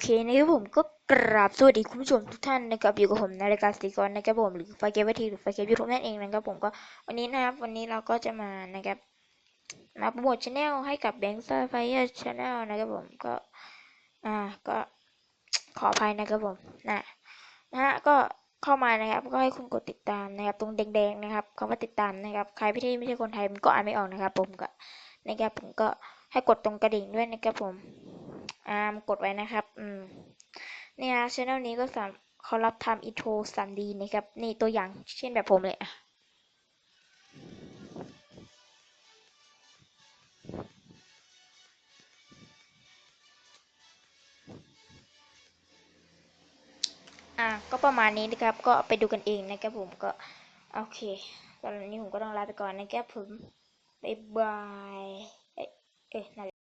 เคนะครับผมก็กราบสวัสดีคุณผู้ชมทุกท่านนะครับอยู่กับผมในรายการสติกรนะครับผมหรือไฟเกมวิทีหรือไฟเกมยูทูบนั่นเองนะครับผมก็วันนี้นะครับวันนี้เราก็จะมานะครับมาโปรโมทช anel ให้กับแบงค์ซ่าไฟเออร์ช anel นะครับผมก็อ่าก็ขออภัยนะครับผมนะนะฮะก็เข้ามานะครับ ก็ให้คุณกดติดตามนะครับ ตรงแดงๆนะครับคำว่าติดตามนะครับ ใครที่ไม่ใช่คนไทยมันก็อ่านไม่ออกนะครับ ผมก็นะครับผมก็ให้กดตรงกระดิ่งด้วยนะครับผม อ่ากดไว้นะครับ อืม เนี่ยช anel นี้ก็สามเขารับทำอินโทร 3D นะครับ นี่ตัวอย่างเช่นแบบผมเลยอะอะก็ประมาณนี้นะครับ ก็ไปดูกันเองนะครับผมก็ โอเคตอนนี้ผมก็ต้องลาไปก่อนนะครับผม บ๊ายบาย เอ๊ะเอ๊ะนั่นแหละ